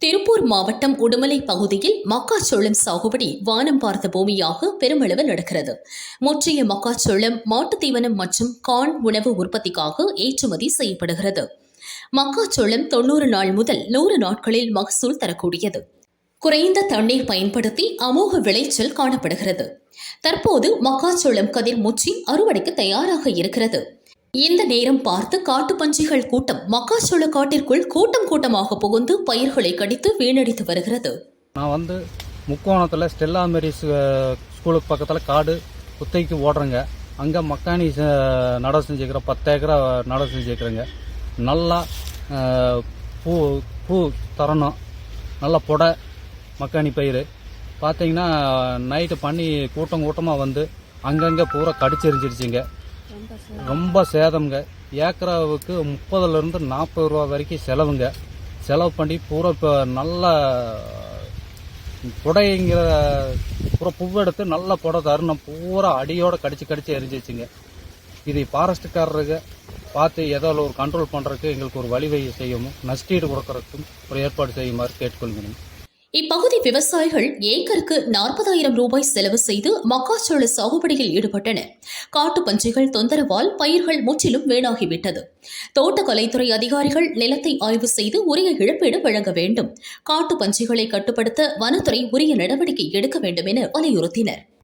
திருப்பூர் மாவட்டம் உடுமலை பகுதியில் மக்காச்சோளம் சாகுபடி வானம் பார்த்த பூமியாக பெருமளவு நடக்கிறது. முற்றிய மக்காச்சோளம் மாட்டுத் தீவனம் மற்றும் கான் உணவு உற்பத்திக்காக ஏற்றுமதி செய்யப்படுகிறது. மக்காச்சோளம் தொண்ணூறு நாள் முதல் நூறு நாட்களில் மகசூல் தரக்கூடியது. குறைந்த தண்ணீர் பயன்படுத்தி அமோக விளைச்சல் காணப்படுகிறது. தற்போது மக்காச்சோளம் கதிர் முற்றி அறுவடைக்கு தயாராக இருக்கிறது. இந்த நேரம் பார்த்து காட்டுப்பன்றிகள் கூட்டம் மக்காச்சோள காட்டிற்குள் கூட்டம் கூட்டமாக புகுந்து பயிர்களை கடித்து வீணடித்து வருகிறது. நான் வந்து முக்கோணத்தில் ஸ்டெல்லா மேரி ஸ்கூலுக்கு பக்கத்தில் காடு குத்தைக்கு ஓடுறேங்க. அங்கே மக்காணி ச- நடவு பத்து ஏக்கரா நடவு செஞ்சுக்கிறேங்க. நல்லா பூ பூ தரணும். நல்லா புடை மக்காணி பயிர் பார்த்தீங்கன்னா நைட்டு பண்ணி கூட்டம் கூட்டமாக வந்து அங்கங்கே பூரா கடிச்செரிஞ்சிருச்சுங்க ரொம்ப சேதம்ங்க. ஏக்கராவுக்கு முப்பதுலேருந்து நாற்பது ரூபா வரைக்கும் செலவுங்க. செலவு பண்ணி பூரா இப்போ நல்லா புடைங்கிற பூரா பூவெடுத்து நல்ல புடை தருணம். பூரா அடியோடு கடிச்சு கடிச்சு எரிஞ்சிச்சுங்க. இது ஃபாரஸ்ட்டுக்காரருக்கு பார்த்து ஏதோ ஒரு கண்ட்ரோல் பண்ணுறதுக்கு எங்களுக்கு ஒரு வழிவகை செய்யவும் நஷ்டீடு கொடுக்கறதுக்கும் ஒரு ஏற்பாடு செய்யுமாறு கேட்டுக்கொள்கிறேன். இப்பகுதி விவசாயிகள் ஏக்கருக்கு நாற்பதாயிரம் ரூபாய் செலவு செய்து மக்காச்சோள சாகுபடியில் ஈடுபட்டனர். காட்டு பன்றிகள் தொந்தரவால் பயிர்கள் முற்றிலும் வீணாகிவிட்டது. தோட்டக்கலைத்துறை அதிகாரிகள் நிலத்தை ஆய்வு செய்து உரிய இழப்பீடு வழங்க வேண்டும். காட்டு பன்றிகளை கட்டுப்படுத்த வனத்துறை உரிய நடவடிக்கை எடுக்க வேண்டும் என வலியுறுத்தினர்.